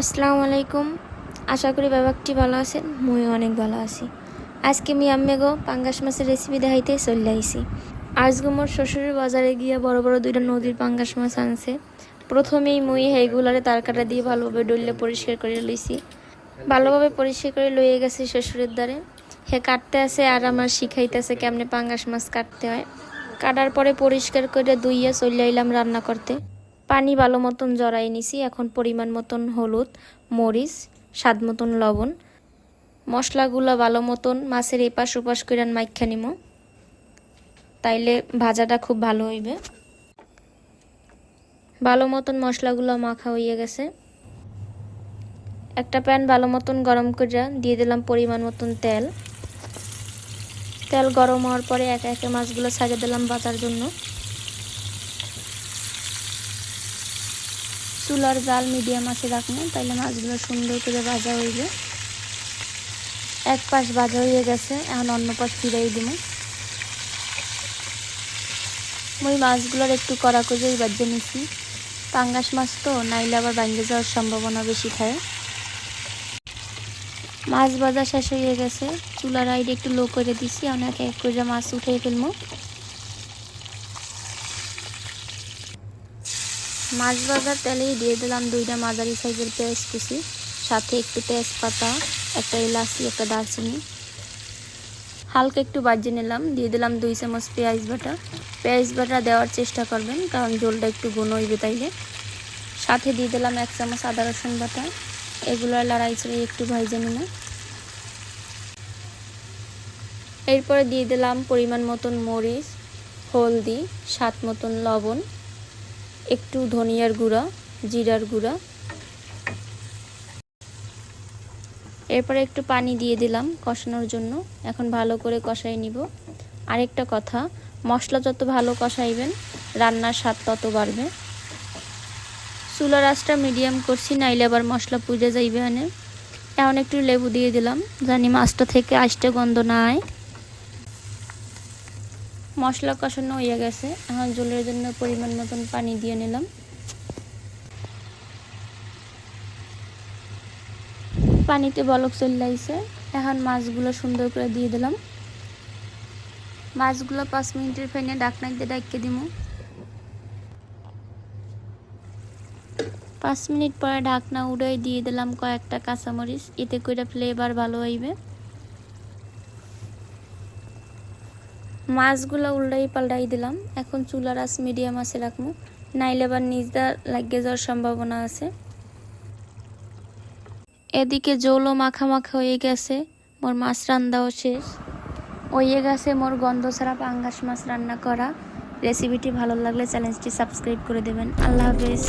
আসসালামু আলাইকুম। আশা করি ব্যাপারটি ভালো আছেন, মুই অনেক ভালো আছি। আজকে আমি আম্মেগো পাঙ্গাস মাছের রেসিপি দেখাইতে চলে আইছি। আজকে মোর শ্বশুরের বাজারে গিয়ে বড় বড় দুইটা নদীর পাঙ্গাস মাছ আনছে। প্রথমেই মুই হেগুলারে তার কাটা দিয়ে ভালোভাবে ডললে পরিষ্কার করে লইছি। ভালোভাবে পরিষ্কার করে লইয়ে গেছি শ্বশুরের দ্বারে। হে কাটতে আছে আর আমার শিখাইতেছে কেমনে পাঙ্গাস মাছ কাটতে হয়। কাটার পরে পরিষ্কার করে ধুইয়া চলে আইলাম রান্না করতে। পানি ভালো মতন জড়াই নিছি, এখন পরিমাণ মতন হলুদ, মরিচ, স্বাদ মতন লবণ। মশলাগুলো ভালো মতন মাছের এপাশ ওপাশ করে মাইখা নিম। তাইলে ভাজাটা খুব ভালো হইবে। ভালো মতন মশলাগুলো মাখা হইয়া গেছে। একটা প্যান ভালো মতন গরম করে দিয়ে দিলাম পরিমাণ মতন তেল। তেল গরম হওয়ার পরে একে একে মাছগুলো সাজিয়ে দিলাম বাজার জন্য। চুলার জাল মিডিয়াম আছে রাখব তাইলে মাছগুলো সুন্দর করে ভাজা হইবে এক পাশ ভাজা হয়ে গেছে, এখন অন্য পাশ ফিরাই দিব। ওই মাছগুলোর একটু কড়া করেই বাজে নিছি। পাঙ্গাস মাছ তো, নাইলে আবার ভাঙ্গে যাওয়ার সম্ভাবনা বেশি থাকে। মাছ ভাজা শেষ হয়ে গেছে, চুলার আইডে একটু লো করে দিছি অনেক এক করে মাছ উঠে ফেলব। মাছ ভাজার তেলেই দিয়ে দিলাম দুইটা মাঝারি সাইজের পেঁয়াজ কুচি, সাথে একটু তেজপাতা, একটা এলাচি, একটা দারচিনি। হালকা একটু বাজিয়ে নিলাম, দিয়ে দিলাম দুই চামচ পেঁয়াজ বাটা। পেঁয়াজ বাটা দেওয়ার চেষ্টা করবেন, কারণ জলটা একটু ঘন হইবে তাইলে। সাথে দিয়ে দিলাম এক চামচ আদা রসুন বাটা। এগুলো লড়াই ছেড়ে একটু ভাইজে নিলাম। এরপরে দিয়ে দিলাম পরিমাণ মতন মরিচ, হলদি, স্বাদ মতন লবণ। একটু ধনিয়ার গুঁড়া, জিরার গুঁড়া। এরপরে একটু পানি দিয়ে দিলাম কষানোর জন্য। এখন ভালো করে কষাই নিব। আরেকটা কথা, মশলা যত ভালো কষাইবেন, রান্নার স্বাদ তত বাড়বে। চুলার আঁচটা মিডিয়াম করছি, নাইলে আবার মশলা পুজে যাইবে এনে। এখন একটু লেবু দিয়ে দিলাম। জানি মাছটা থেকে আষ্টে গন্ধ না আয়। মশলা কষানো হয়ে গেছে। এখন জলের জন্য পরিমাণ মতন পানি দিয়ে নিলাম। পানিতে বলক চলে আইছে এখন মাছগুলো সুন্দর করে দিয়ে দিলাম। মাছগুলো পাঁচ মিনিটের ফেনে ডাকনা দিয়ে ডাকিয়ে দিব। পাঁচ মিনিট পরে ঢাকনা উড়াই দিয়ে দিলাম কয়েকটা কাঁচামরিচ। এতে করে ফ্লেভার ভালো হইবে। মাছগুলো উল্টাই পাল্টাই দিলাম। এখন চুলার আঁচ মিডিয়াম আছে রাখব। নাইলে আবার নিজদা লাগিয়ে যাওয়ার সম্ভাবনা আছে। এদিকে জলও মাখা মাখা হয়ে গেছে। মোর মাছ রান্নাও শেষ। হয়ে গেছে মোর গন্ধ ছাড়া পাঙ্গাস মাছ রান্না করা। রেসিপিটি ভালো লাগলে চ্যানেলটি সাবস্ক্রাইব করে দেবেন। আল্লাহ হাফেজ।